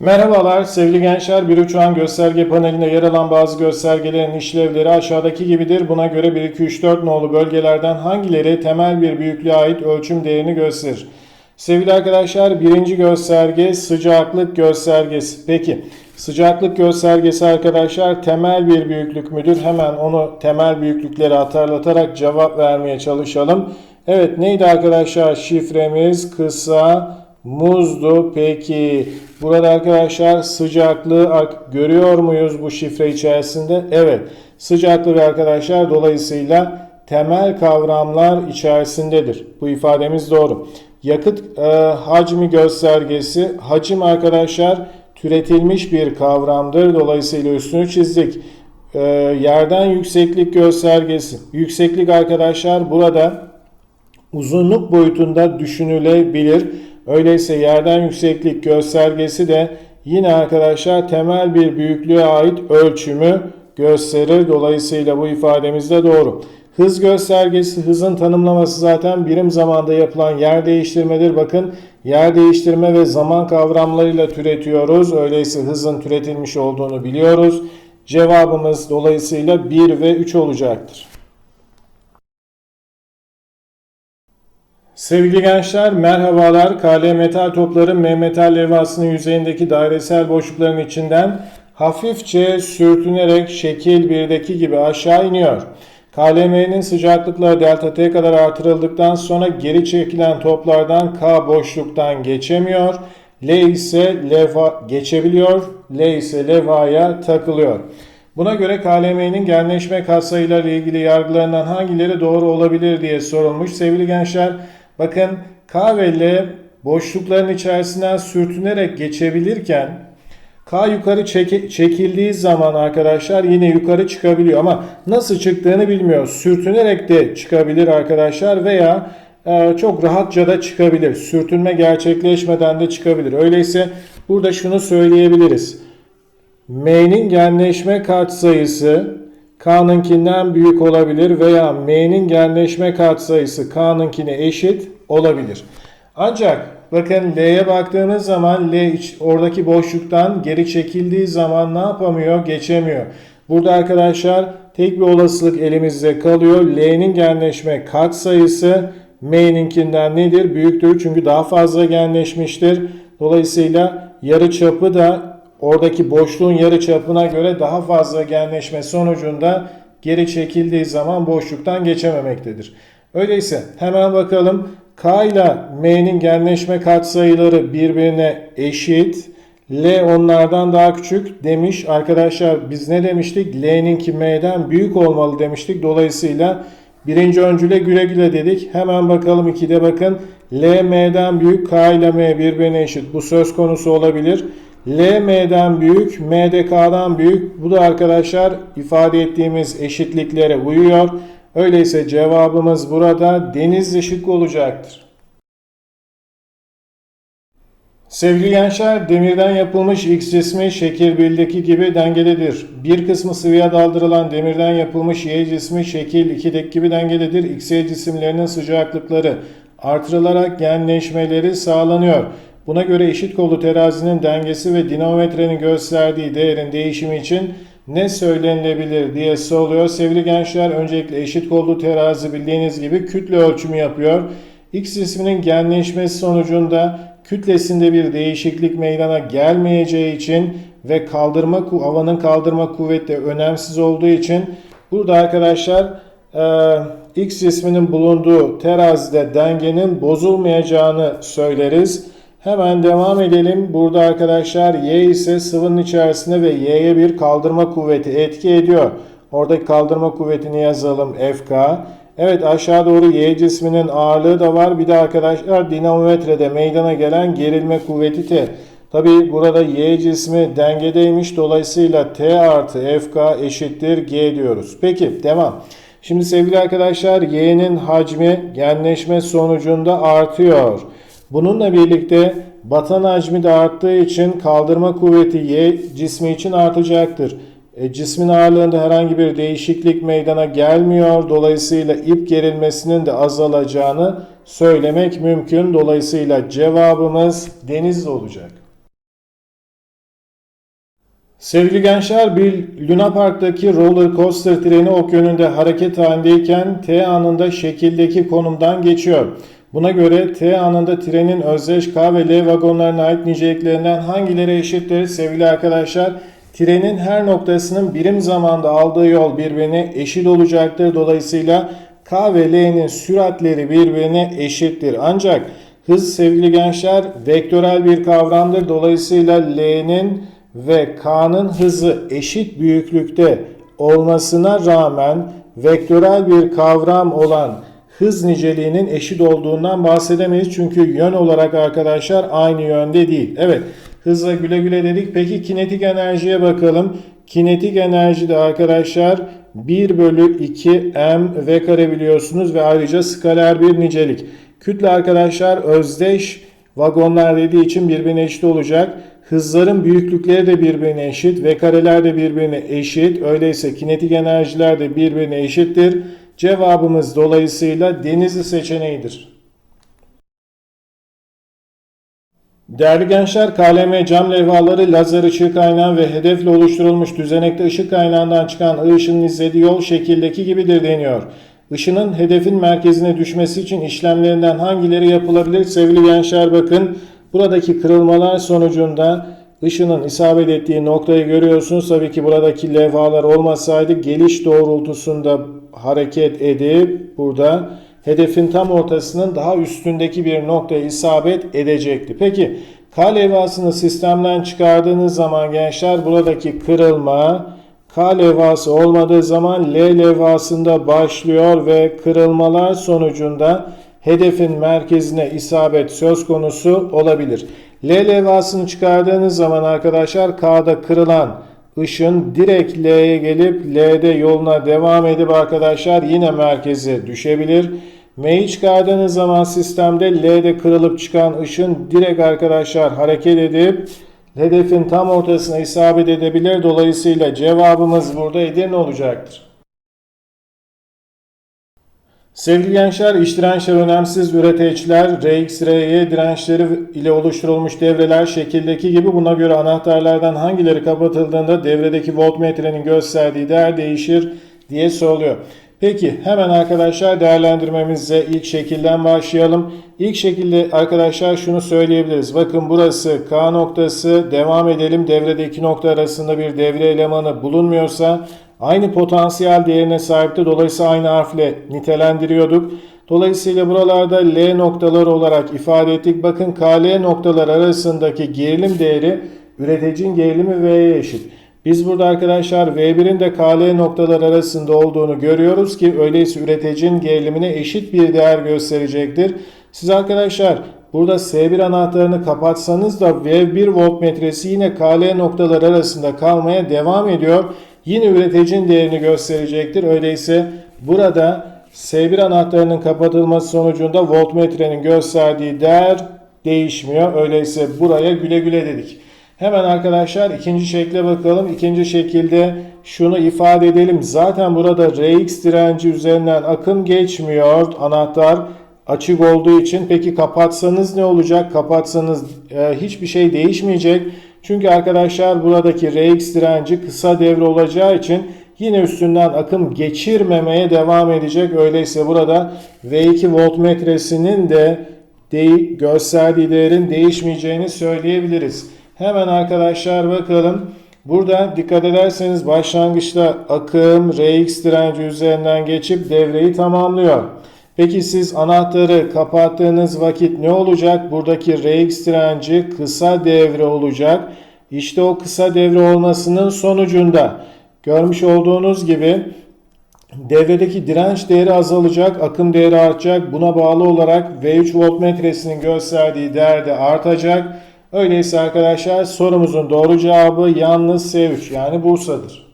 Merhabalar sevgili gençler. Bir uçağın gösterge panelinde yer alan bazı göstergelerin işlevleri aşağıdaki gibidir. Buna göre 1, 2, 3, 4 nolu bölgelerden hangileri temel bir büyüklüğe ait ölçüm değerini gösterir? Sevgili arkadaşlar birinci gösterge sıcaklık göstergesi. Peki sıcaklık göstergesi arkadaşlar temel bir büyüklük müdür? Hemen onu temel büyüklükleri hatırlatarak cevap vermeye çalışalım. Evet neydi arkadaşlar şifremiz kısa muzdu. Peki burada arkadaşlar sıcaklığı görüyor muyuz bu şifre içerisinde? Evet sıcaklık arkadaşlar dolayısıyla temel kavramlar içerisindedir. Bu ifademiz doğru. Yakıt e, hacmi göstergesi. Hacim arkadaşlar türetilmiş bir kavramdır. Dolayısıyla üstünü çizdik. E, yerden yükseklik göstergesi. Yükseklik arkadaşlar burada uzunluk boyutunda düşünülebilir. Öyleyse yerden yükseklik göstergesi de yine arkadaşlar temel bir büyüklüğe ait ölçümü gösterir. Dolayısıyla bu ifademiz de doğru. Hız göstergesi, hızın tanımlaması zaten birim zamanda yapılan yer değiştirmedir. Bakın yer değiştirme ve zaman kavramlarıyla türetiyoruz. Öyleyse hızın türetilmiş olduğunu biliyoruz. Cevabımız dolayısıyla 1 ve 3 olacaktır. Sevgili gençler merhabalar. KL metal topların M metal levhasının yüzeyindeki dairesel boşlukların içinden hafifçe sürtünerek şekil 1'deki gibi aşağı iniyor. KLM'nin sıcaklıkları delta T kadar artırıldıktan sonra geri çekilen toplardan K boşluktan geçemiyor. L ise levha geçebiliyor. L ise levhaya takılıyor. Buna göre KLM'nin genleşme katsayılarıyla ilgili yargılarından hangileri doğru olabilir diye sorulmuş. Sevgili gençler bakın K ve L boşlukların içerisinden sürtünerek geçebilirken K yukarı çeki- çekildiği zaman arkadaşlar yine yukarı çıkabiliyor ama nasıl çıktığını bilmiyoruz. Sürtünerek de çıkabilir arkadaşlar veya e, çok rahatça da çıkabilir. Sürtünme gerçekleşmeden de çıkabilir. Öyleyse burada şunu söyleyebiliriz. M'nin genleşme katsayısı K'nınkinden büyük olabilir veya M'nin genleşme katsayısı K'nınkine eşit olabilir. Ancak bakın L'ye baktığınız zaman L oradaki boşluktan geri çekildiği zaman ne yapamıyor? Geçemiyor. Burada arkadaşlar tek bir olasılık elimizde kalıyor. L'nin genleşme katsayısı M'ninkinden nedir? Büyüktür çünkü daha fazla genleşmiştir. Dolayısıyla yarı çapı da oradaki boşluğun yarı çapına göre daha fazla genleşme sonucunda geri çekildiği zaman boşluktan geçememektedir. Öyleyse hemen bakalım K ile M'nin genleşme katsayıları birbirine eşit. L onlardan daha küçük demiş. Arkadaşlar biz ne demiştik? L'ninki M'den büyük olmalı demiştik. Dolayısıyla birinci öncüle güle güle dedik. Hemen bakalım 2'de bakın. L M'den büyük, K ile M birbirine eşit. Bu söz konusu olabilir. L M'den büyük, M de K'dan büyük. Bu da arkadaşlar ifade ettiğimiz eşitliklere uyuyor. Öyleyse cevabımız burada Denizli şıkkı olacaktır. Sevgili gençler, demirden yapılmış X cismi şekil 1'deki gibi dengededir. Bir kısmı sıvıya daldırılan demirden yapılmış Y cismi şekil 2'deki gibi dengededir. X, Y cisimlerinin sıcaklıkları artırılarak genleşmeleri sağlanıyor. Buna göre eşit kollu terazinin dengesi ve dinamometrenin gösterdiği değerin değişimi için ne söylenilebilir diye soruluyor. Sevgili gençler öncelikle eşit kollu terazi bildiğiniz gibi kütle ölçümü yapıyor. X cisminin genleşmesi sonucunda kütlesinde bir değişiklik meydana gelmeyeceği için ve kaldırma havanın kaldırma kuvveti önemsiz olduğu için burada arkadaşlar e, X cisminin bulunduğu terazide dengenin bozulmayacağını söyleriz. Hemen devam edelim. Burada arkadaşlar Y ise sıvının içerisinde ve Y'ye bir kaldırma kuvveti etki ediyor. Oradaki kaldırma kuvvetini yazalım FK. Evet aşağı doğru Y cisminin ağırlığı da var. Bir de arkadaşlar dinamometrede meydana gelen gerilme kuvveti T. Tabi burada Y cismi dengedeymiş. Dolayısıyla T artı FK eşittir G diyoruz. Peki devam. Şimdi sevgili arkadaşlar Y'nin hacmi genleşme sonucunda artıyor. Bununla birlikte batan hacmi de arttığı için kaldırma kuvveti Y cismi için artacaktır. E, cismin ağırlığında herhangi bir değişiklik meydana gelmiyor. Dolayısıyla ip gerilmesinin de azalacağını söylemek mümkün. Dolayısıyla cevabımız denizli olacak. Sevgili gençler bir Luna Park'taki roller coaster treni ok yönünde hareket halindeyken T anında şekildeki konumdan geçiyor. Buna göre T anında trenin özdeş K ve L vagonlarına ait niceliklerinden hangileri eşittir sevgili arkadaşlar? Trenin her noktasının birim zamanda aldığı yol birbirine eşit olacaktır. Dolayısıyla K ve L'nin süratleri birbirine eşittir. Ancak hız sevgili gençler vektörel bir kavramdır. Dolayısıyla L'nin ve K'nın hızı eşit büyüklükte olmasına rağmen vektörel bir kavram olan hız niceliğinin eşit olduğundan bahsedemeyiz. Çünkü yön olarak arkadaşlar aynı yönde değil. Evet hızla güle güle dedik. Peki kinetik enerjiye bakalım. Kinetik enerji de arkadaşlar 1 bölü 2 m v kare biliyorsunuz ve ayrıca skaler bir nicelik. Kütle arkadaşlar özdeş vagonlar dediği için birbirine eşit olacak. Hızların büyüklükleri de birbirine eşit ve kareler de birbirine eşit. Öyleyse kinetik enerjiler de birbirine eşittir. Cevabımız dolayısıyla denizli seçeneğidir. Değerli gençler, KLM cam levhaları lazer ışığı kaynağı ve hedefle oluşturulmuş düzenekte ışık kaynağından çıkan ışının izlediği yol şekildeki gibidir deniyor. Işının hedefin merkezine düşmesi için işlemlerinden hangileri yapılabilir? Sevgili gençler bakın buradaki kırılmalar sonucunda ışının isabet ettiği noktayı görüyorsunuz. Tabii ki buradaki levhalar olmasaydı geliş doğrultusunda hareket edip burada hedefin tam ortasının daha üstündeki bir noktaya isabet edecekti. Peki K levhasını sistemden çıkardığınız zaman gençler buradaki kırılma K levhası olmadığı zaman L levhasında başlıyor ve kırılmalar sonucunda hedefin merkezine isabet söz konusu olabilir. L levhasını çıkardığınız zaman arkadaşlar K'da kırılan ışın direkt L'ye gelip L'de yoluna devam edip arkadaşlar yine merkeze düşebilir. M'yi çıkardığınız zaman sistemde L'de kırılıp çıkan ışın direkt arkadaşlar hareket edip hedefin tam ortasına isabet edebilir. Dolayısıyla cevabımız burada Edirne olacaktır. Sevgili gençler, iç dirençler önemsiz üreteçler, RX, RY dirençleri ile oluşturulmuş devreler şekildeki gibi buna göre anahtarlardan hangileri kapatıldığında devredeki voltmetrenin gösterdiği değer değişir diye soruluyor. Peki hemen arkadaşlar değerlendirmemize ilk şekilden başlayalım. İlk şekilde arkadaşlar şunu söyleyebiliriz. Bakın burası K noktası devam edelim. Devrede iki nokta arasında bir devre elemanı bulunmuyorsa aynı potansiyel değerine sahipti. Dolayısıyla aynı harfle nitelendiriyorduk. Dolayısıyla buralarda L noktaları olarak ifade ettik. Bakın KL noktalar arasındaki gerilim değeri üreticinin gerilimi V'ye eşit. Biz burada arkadaşlar V1'in de KL noktalar arasında olduğunu görüyoruz ki öyleyse üreticinin gerilimine eşit bir değer gösterecektir. Siz arkadaşlar burada S1 anahtarını kapatsanız da V1 voltmetresi yine KL noktalar arasında kalmaya devam ediyor. Yine üreticinin değerini gösterecektir. Öyleyse burada S1 anahtarının kapatılması sonucunda voltmetrenin gösterdiği değer değişmiyor. Öyleyse buraya güle güle dedik. Hemen arkadaşlar ikinci şekle bakalım. İkinci şekilde şunu ifade edelim. Zaten burada Rx direnci üzerinden akım geçmiyor. Anahtar açık olduğu için. Peki kapatsanız ne olacak? Kapatsanız e, hiçbir şey değişmeyecek. Çünkü arkadaşlar buradaki Rx direnci kısa devre olacağı için yine üstünden akım geçirmemeye devam edecek. Öyleyse burada V2 voltmetresinin de gösterdiği değerin değişmeyeceğini söyleyebiliriz. Hemen arkadaşlar bakalım. Burada dikkat ederseniz başlangıçta akım Rx direnci üzerinden geçip devreyi tamamlıyor. Peki siz anahtarı kapattığınız vakit ne olacak? Buradaki Rx direnci kısa devre olacak. İşte o kısa devre olmasının sonucunda görmüş olduğunuz gibi devredeki direnç değeri azalacak, akım değeri artacak. Buna bağlı olarak V3 voltmetresinin gösterdiği değer de artacak. Öyleyse arkadaşlar sorumuzun doğru cevabı yalnız S3 yani Bursa'dır.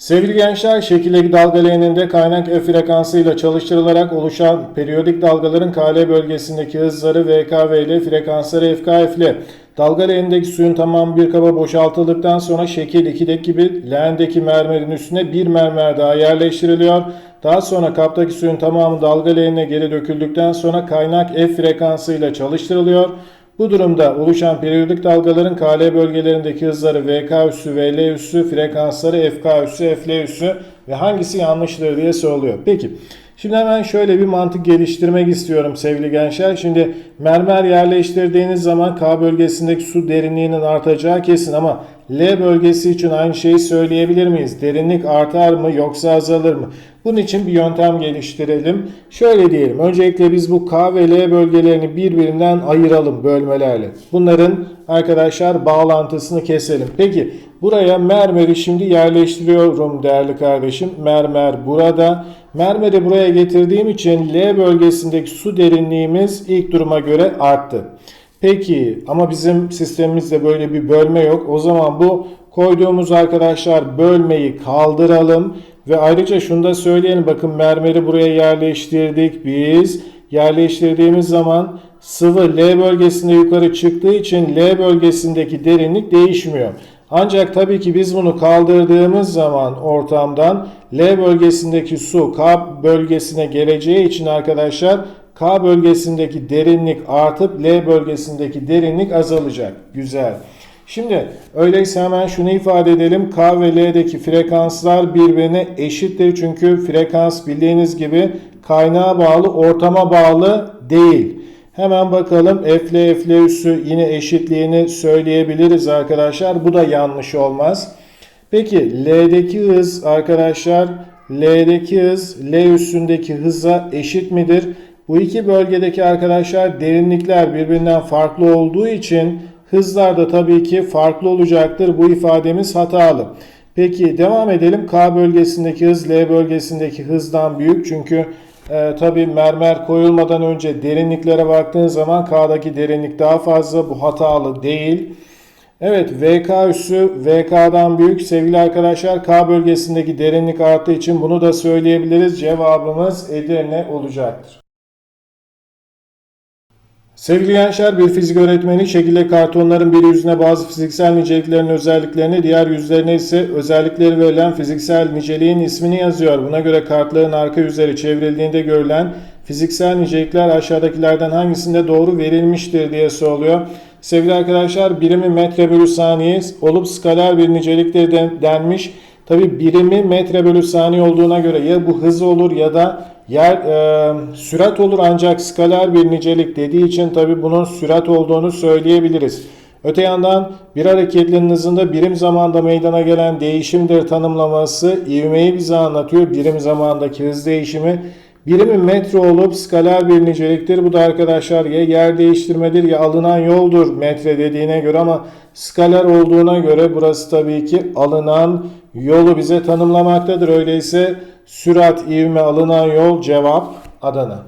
Sevgili gençler, şekildeki dalga leğeninde kaynak F frekansıyla çalıştırılarak oluşan periyodik dalgaların KL bölgesindeki hızları VKV frekansları FKF Dalga leğenindeki suyun tamamı bir kaba boşaltıldıktan sonra şekil 2'deki gibi leğendeki mermerin üstüne bir mermer daha yerleştiriliyor. Daha sonra kaptaki suyun tamamı dalga leğenine geri döküldükten sonra kaynak F frekansıyla çalıştırılıyor. Bu durumda oluşan periyodik dalgaların KL bölgelerindeki hızları VK üssü, VL üssü, frekansları FK üssü, FL üssü ve hangisi yanlıştır diye soruluyor. Peki şimdi hemen şöyle bir mantık geliştirmek istiyorum sevgili gençler. Şimdi mermer yerleştirdiğiniz zaman K bölgesindeki su derinliğinin artacağı kesin ama L bölgesi için aynı şeyi söyleyebilir miyiz? Derinlik artar mı yoksa azalır mı? Bunun için bir yöntem geliştirelim. Şöyle diyelim. Öncelikle biz bu K ve L bölgelerini birbirinden ayıralım bölmelerle. Bunların arkadaşlar bağlantısını keselim. Peki buraya mermeri şimdi yerleştiriyorum değerli kardeşim. Mermer burada. Mermeri buraya getirdiğim için L bölgesindeki su derinliğimiz ilk duruma göre arttı. Peki ama bizim sistemimizde böyle bir bölme yok. O zaman bu koyduğumuz arkadaşlar bölmeyi kaldıralım. Ve ayrıca şunu da söyleyelim. Bakın mermeri buraya yerleştirdik biz. Yerleştirdiğimiz zaman sıvı L bölgesinde yukarı çıktığı için L bölgesindeki derinlik değişmiyor. Ancak tabii ki biz bunu kaldırdığımız zaman ortamdan L bölgesindeki su K bölgesine geleceği için arkadaşlar K bölgesindeki derinlik artıp L bölgesindeki derinlik azalacak. Güzel. Şimdi öyleyse hemen şunu ifade edelim. K ve L'deki frekanslar birbirine eşittir. Çünkü frekans bildiğiniz gibi kaynağa bağlı, ortama bağlı değil. Hemen bakalım F'le F'le üssü yine eşitliğini söyleyebiliriz arkadaşlar. Bu da yanlış olmaz. Peki L'deki hız arkadaşlar L'deki hız L üstündeki hıza eşit midir? Bu iki bölgedeki arkadaşlar derinlikler birbirinden farklı olduğu için hızlar da tabii ki farklı olacaktır. Bu ifademiz hatalı. Peki devam edelim. K bölgesindeki hız L bölgesindeki hızdan büyük. Çünkü e, tabii mermer koyulmadan önce derinliklere baktığın zaman K'daki derinlik daha fazla. Bu hatalı değil. Evet VK üssü VK'dan büyük. Sevgili arkadaşlar K bölgesindeki derinlik arttığı için bunu da söyleyebiliriz. Cevabımız Edirne olacaktır. Sevgili gençler bir fizik öğretmeni şekilde kartonların bir yüzüne bazı fiziksel niceliklerin özelliklerini diğer yüzlerine ise özellikleri verilen fiziksel niceliğin ismini yazıyor. Buna göre kartların arka yüzleri çevrildiğinde görülen fiziksel nicelikler aşağıdakilerden hangisinde doğru verilmiştir diye soruluyor. Sevgili arkadaşlar birimi metre bölü saniye olup skaler bir niceliktir denmiş. Tabi birimi metre bölü saniye olduğuna göre ya bu hız olur ya da yer e, sürat olur ancak skaler bir nicelik dediği için tabi bunun sürat olduğunu söyleyebiliriz. Öte yandan bir hareketlinin hızında birim zamanda meydana gelen değişimdir tanımlaması ivmeyi bize anlatıyor. Birim zamandaki hız değişimi birimi metre olup skaler bir niceliktir. Bu da arkadaşlar ya yer değiştirmedir ya alınan yoldur metre dediğine göre ama skaler olduğuna göre burası tabii ki alınan yolu bize tanımlamaktadır. Öyleyse sürat, ivme, alınan yol cevap Adana.